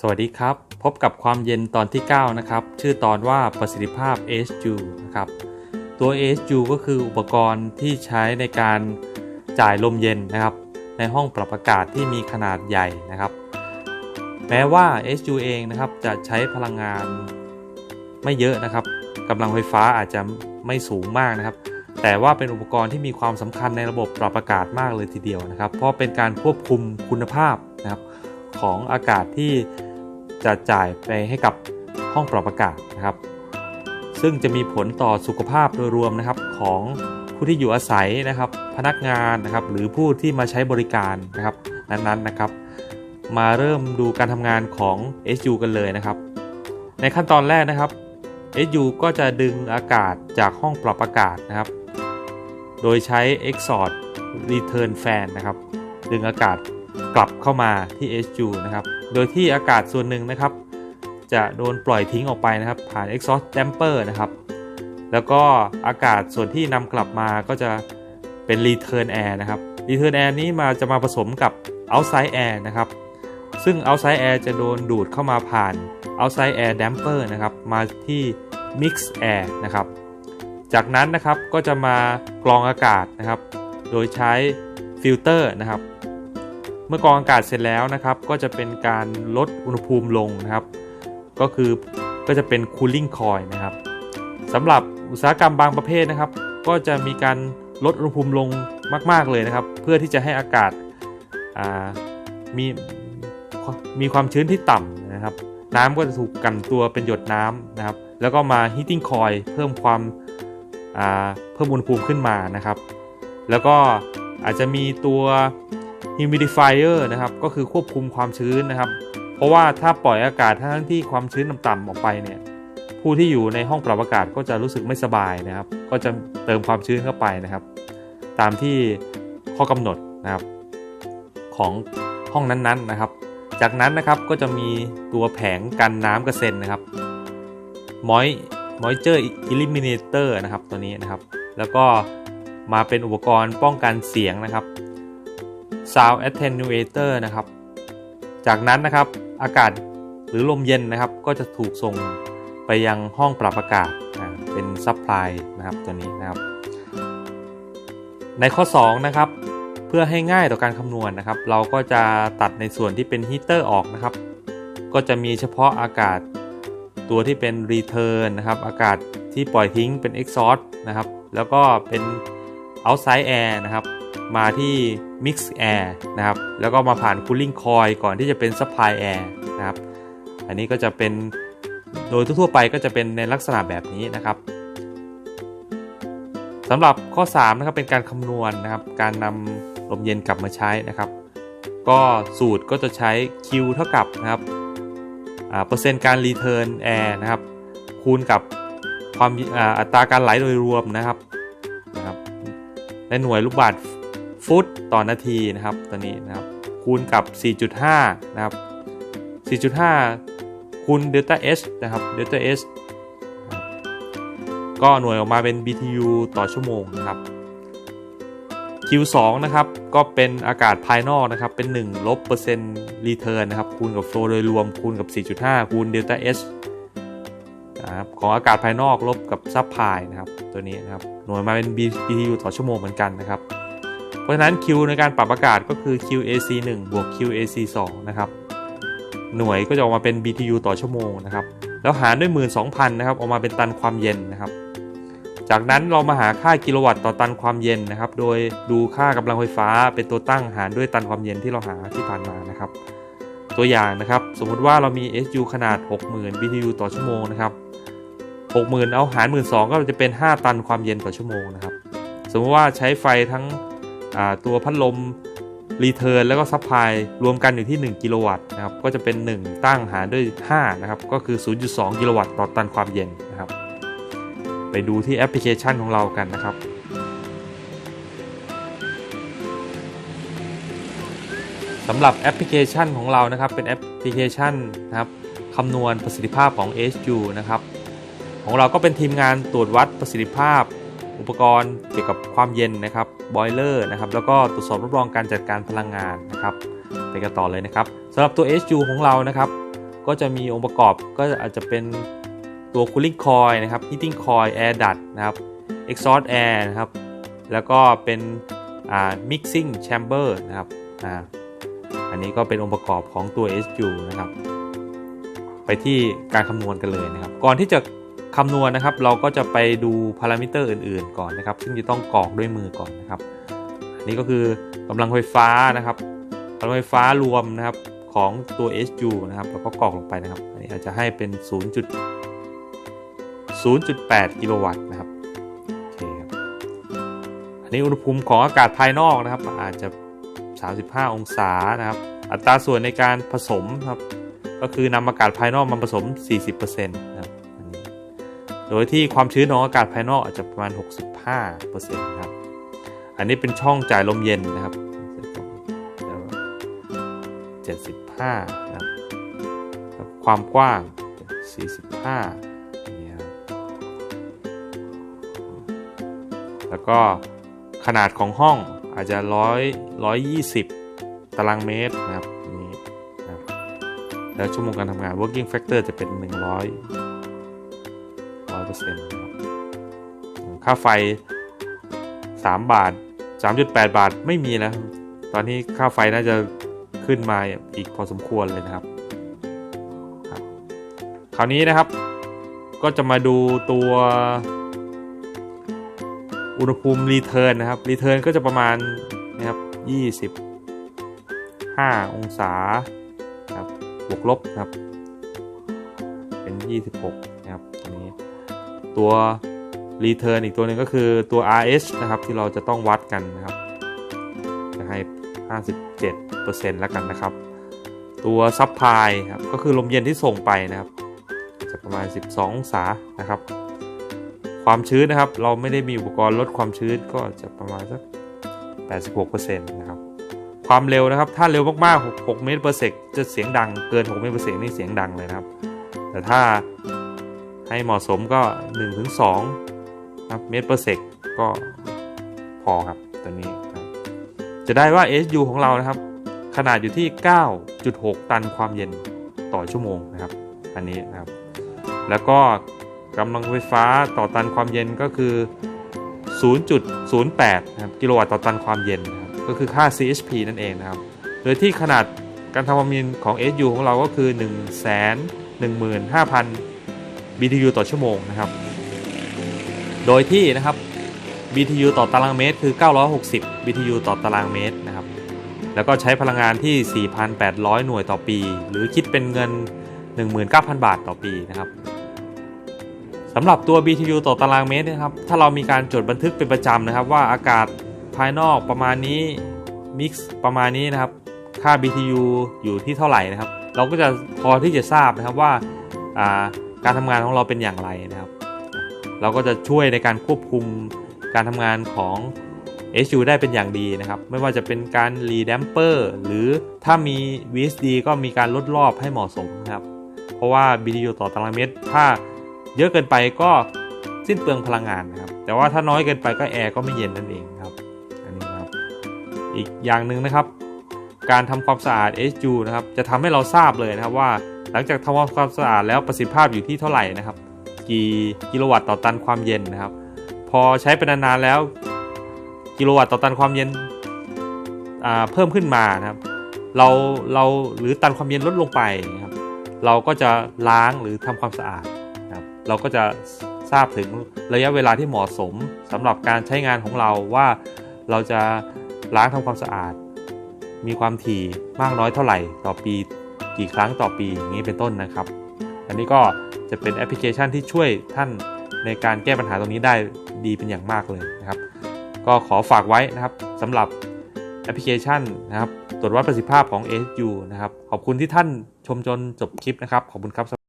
สวัสดีครับ พบกับความเย็นตอนที่ 9 นะครับ ชื่อตอนว่าประสิทธิภาพ HU นะครับ ตัว HU ก็คืออุปกรณ์ที่ใช้ในการจ่ายลมเย็นนะครับ ในห้องปรับอากาศที่มีขนาดใหญ่นะครับ แม้ว่า HU เองนะครับจะใช้พลังงานไม่เยอะนะครับกำลังไฟฟ้าอาจจะไม่สูงมากนะครับ แต่ว่าเป็นอุปกรณ์ที่มีความสำคัญในระบบปรับอากาศมากเลยทีเดียวนะครับ เพราะเป็นการควบคุมคุณภาพนะครับ ของอากาศที่จะจ่ายไปให้กับห้องปรับอากาศนะครับ ซึ่งจะมีผลต่อสุขภาพโดยรวมนะครับของผู้ที่อยู่อาศัยนะครับ พนักงานนะครับ หรือผู้ที่มาใช้บริการนะครับนั้นๆนะครับ มาเริ่มดูการทำงานของ SU กันเลยนะครับ ในขั้นตอนแรกนะครับ SU ก็จะดึงอากาศจากห้องปรับอากาศนะครับ โดยใช้ Exhaust Return Fan นะครับ ดึงอากาศ กลับเข้ามาที่ SU นะครับ โดยที่อากาศส่วนหนึ่งนะครับ จะโดนปล่อยทิ้งออกไปนะครับ ผ่าน Exhaust Damper นะครับ แล้วก็อากาศส่วนที่นำกลับมาก็จะเป็น Return Air นะครับ Return Air นี้มาจะมาผสมกับ Outside Air นะครับ ซึ่ง Outside Air จะโดนดูดเข้ามาผ่าน Outside Air Damper นะครับ มาที่ Mix Air นะครับ จากนั้นนะครับก็จะมากรองอากาศนะครับ โดยใช้ฟิลเตอร์นะครับ เมื่อกรองอากาศเสร็จแล้วนะครับก็จะเป็นการลดอุณหภูมิลงนะครับ ก็คือก็จะเป็น cooling coil นะครับสำหรับอุตสาหกรรมบางประเภทนะครับ ก็จะมีการลดอุณหภูมิลงมาก ๆเลยนะครับ เพื่อที่จะให้อากาศมีมีความชื้นที่ต่ำนะครับ น้ำก็จะถูกกันตัวเป็นหยดน้ำนะครับ แล้วก็มา heating coil เพิ่มความเพิ่มอุณหภูมิขึ้นมานะครับ แล้วก็อาจจะมีตัว humidifier นะครับก็คือควบคุมความชื้นนะครับ เพราะว่าถ้าปล่อยอากาศทั้งที่ความชื้นต่ำๆออกไปเนี่ยผู้ที่อยู่ในห้องปรับอากาศก็จะรู้สึกไม่สบายนะครับ ก็จะเติมความชื้นเข้าไปนะครับ ตามที่ข้อกำหนดนะครับของห้องนั้นๆนะครับ จากนั้นนะครับก็จะมีตัวแผงกันน้ำกระเซ็นนะครับ Moist Moisture Eliminator นะครับตัวนี้นะครับ แล้วก็มาเป็นอุปกรณ์ป้องกันเสียงนะครับ Sound Attenuator นะครับ จากนั้นนะครับอากาศหรือลมเย็นนะครับ ก็จะถูกส่งไปยังห้องปรับอากาศเป็นซับพลายนะครับตัวนี้นะครับ ในข้อ 2 นะครับ เพื่อให้ง่ายต่อการคำนวณนะครับ เราก็จะตัดในส่วนที่เป็นฮีเตอร์ออกนะครับ ก็จะมีเฉพาะอากาศตัวที่เป็น Return นะครับ อากาศที่ปล่อยทิ้งเป็น Exhaust นะครับ แล้วก็เป็น Outside Air นะครับ มาที่ Mix Air นะครับ แล้วก็มาผ่าน Cooling Coil ก่อนที่จะเป็น Supply Air นะครับ อันนี้ก็จะเป็นโดยทั่วไปก็จะเป็นในลักษณะแบบนี้นะครับสำหรับข้อ3นะครับเป็นการคำนวณนะครับ การนำลมเย็นกลับมาใช้นะครับ ก็สูตรก็จะใช้ Q เท่ากับนะครับเปอร์เซ็นต์การรีเทิร์นแอร์นะครับ คูณกับความอัตราการไหลโดยรวมนะครับนะครับในหน่วยลูกบาศก์ ฟุตต่อนาทีนะครับตัวนี้นะครับคูณกับ 4.5 นะครับ 4.5 คูณเดลต้า H นะครับเดลต้า H ก็หน่วยออกมาเป็น BTU ต่อชั่วโมงนะครับ Q2 นะครับก็เป็นอากาศภายนอกนะครับ เป็น1ลบเปอร์เซ็นต์รีเทิร์นนะครับ คูณกับโฟลโดยรวมคูณกับ 4.5 คูณเดลต้า H นะครับของอากาศภายนอกลบกับซับพายนะครับ ตัวนี้นะครับ หน่วยมาเป็น BTU ต่อชั่วโมงเหมือนกันนะครับ เพราะฉะนั้น Q ในการปรับอากาศก็คือ QAC 1บวก QAC 2นะครับ หน่วยก็จะออกมาเป็น BTU ต่อชั่วโมงนะครับ แล้วหารด้วย 12,000นะครับ ออกมาเป็นตันความเย็นนะครับ จากนั้นเรามาหาค่ากิโลวัตต์ต่อตันความเย็นนะครับ โดยดูค่ากำลังไฟฟ้าเป็นตัวตั้งหารด้วยตันความเย็นที่เราหาที่ผ่านมานะครับ ตัวอย่างนะครับ สมมุติว่าเรามี SU ขนาด 60,000 BTU ต่อชั่วโมงนะครับ60,000 เอาหาร 12,000 ก็จะเป็น 5 ตันความเย็นต่อชั่วโมงนะครับ สมมติว่าใช้ไฟทั้ง ตัวพัดลมรีเทิร์นแล้วก็ซัพพลายรวมกันอยู่ที่ 1 กิโลวัตต์นะครับก็จะเป็น 1 ตั้งหารด้วย5นะครับก็คือ 0.2 กิโลวัตต์ต่อตันความเย็นนะครับ ไปดูที่แอปพลิเคชันของเรากันนะครับสำหรับแอปพลิเคชันของเรานะครับเป็นแอปพลิเคชันนะครับคำนวณประสิทธิภาพของ HU นะครับของเราก็เป็นทีมงานตรวจวัดประสิทธิภาพ อุปกรณ์เกี่ยวกับความเย็นนะครับบอยเลอร์นะครับแล้วก็ตรวจสอบรับรองการจัดการพลังงานนะครับไปกันต่อเลยนะครับสำหรับตัว HU ของเรานะครับ ก็จะมีองค์ประกอบก็อาจจะเป็นตัว cooling coil นะครับ heating coil air duct นะครับ exhaust air นะครับ แล้วก็เป็นอ่า mixing chamber นะครับอ่าอันนี้ก็เป็นองค์ประกอบของตัว SU นะครับ ไปที่การคำนวณกันเลยนะครับ ก่อนที่จะ คำนวณนะครับ เราก็จะไปดูพารามิเตอร์อื่น ๆ ก่อนนะครับ ซึ่งจะต้องกรอกด้วยมือก่อนนะครับนนี้ก็คือกำลังไฟฟ้านะครับกำลังไฟฟ้ารวมนะครับของตัว SU นะครับแล้วก็กรอกลงไปนะครับอันนี้อาจจะให้เป็น 0. 0.8 กิโลวัตต์นะครับโอเคครับอันนี้อุณหภูมิของอากาศภายนอกนะครับ อาจจะ 35 องศานะครับ อัตราส่วนในการผสมครับก็คือนำอากาศภายนอกมาผสม 40% โดยที่ความชื้นของอากาศภายนอกอาจจะประมาณ 65%นะครับ อันนี้เป็นช่องจ่ายลมเย็นนะครับ 75นะครับ ความกว้าง 45นี่ครับแล้วก็ขนาดของห้องอาจจะ 100 120 ตารางเมตรนะครับนี่นะครับแล้วชั่วโมงการทำงาน working factor จะเป็น 100 100%ค่าไฟ 3 บาท 3.8 บาทไม่มีแล้ว ตอนนี้ค่าไฟน่าจะขึ้นมาอีกพอสมควรเลยนะครับ คราวนี้นะครับ ก็จะมาดูตัวอุณหภูมิรีเทิร์นนะครับรีเทิร์นก็จะประมาณนะครับ 25 องศาครับบวกลบครับ เป็น 26นะครับตัวนี้ ตัวรีเทิร์นอีกตัวหนึ่งก็คือตัว RH นะครับ ที่เราจะต้องวัดกันนะครับ จะให้ 57%แล้วกันนะครับ ตัวซับพลายครับก็คือลมเย็นที่ส่งไปนะครับ จะประมาณ 12 องศานะครับ ความชื้นนะครับ เราไม่ได้มีอุปกรณ์ลดความชื้นก็จะประมาณสัก 86%นะครับความเร็วนะครับ ถ้าเร็วมากๆ 6 เมตร per sec จะเสียงดัง เกิน 6 เมตร per sec นี่เสียงดังเลยนะครับ แต่ถ้า ให้เหมาะสมก็ 1-2ครับเมตร per sec ก็พอครับตัวนี้จะได้ว่า SU ของเรานะครับ ขนาดอยู่ที่ 9.6 ตันความเย็นต่อชั่วโมงนะครับ อันนี้นะครับ แล้วก็กำลังไฟฟ้าต่อตันความเย็นก็คือ 0.08นะครับกิโลวัตต์ต่อตันความเย็นนะครับก็คือค่า CHP นั่นเองนะครับ โดยที่ขนาดการทำความเย็นของ SU ของเราก็คือ 1 1 5 0 0 0 BTU ต่อชั่วโมงนะครับ โดยที่นะครับ BTU ต่อตารางเมตรคือ 960 BTU ต่อตารางเมตรนะครับ แล้วก็ใช้พลังงานที่ 4,800 หน่วยต่อปี หรือคิดเป็นเงิน 19,000 บาทต่อปีนะครับสำหรับตัว BTU ต่อตารางเมตรนะครับ ถ้าเรามีการจดบันทึกเป็นประจำนะครับว่าอากาศภายนอกประมาณนี้มิกซ์ประมาณนี้นะครับ ค่า BTU อยู่ที่เท่าไหร่นะครับ เราก็จะพอที่จะทราบนะครับว่าอ่า การทำงานของเราเป็นอย่างไรนะครับ เราก็จะช่วยในการควบคุมการทำงานของ SU ได้เป็นอย่างดีนะครับ ไม่ว่าจะเป็นการรีแดมเปอร์หรือถ้ามี VSD ก็มีการลดรอบให้เหมาะสมนะครับ เพราะว่า BTU ต่อตารางเมตร ถ้าเยอะเกินไปก็สิ้นเปลืองพลังงานนะครับ แต่ว่าถ้าน้อยเกินไปก็แอร์ก็ไม่เย็นนั่นเองครับ อันนี้ครับ อีกอย่างหนึ่งนะครับ การทำความสะอาด SU นะครับ จะทำให้เราทราบเลยนะครับว่า หลังจากทำความสะอาดแล้วประสิทธิภาพอยู่ที่เท่าไหร่นะครับ กี่กิโลวัตต์ต่อตันความเย็นนะครับ พอใช้ไปนานๆแล้วกิโลวัตต์ต่อตันความเย็นเพิ่มขึ้นมานะครับ เราเราหรือตันความเย็นลดลงไปนะครับ เราก็จะล้างหรือทำความสะอาดนะครับ เราก็จะทราบถึงระยะเวลาที่เหมาะสมสำหรับการใช้งานของเราว่าเราจะล้างทำความสะอาด มีความถี่มากน้อยเท่าไหร่ต่อปี กี่ครั้งต่อปีอย่างนี้เป็นต้นนะครับ อันนี้ก็จะเป็นแอปพลิเคชันที่ช่วยท่านในการแก้ปัญหาตรงนี้ได้ดีเป็นอย่างมากเลยนะครับ ก็ขอฝากไว้นะครับสำหรับแอปพลิเคชันนะครับ ตรวจวัดประสิทธิภาพของ ASU นะครับ ขอบคุณที่ท่านชมจนจบคลิปนะครับ ขอบคุณครับ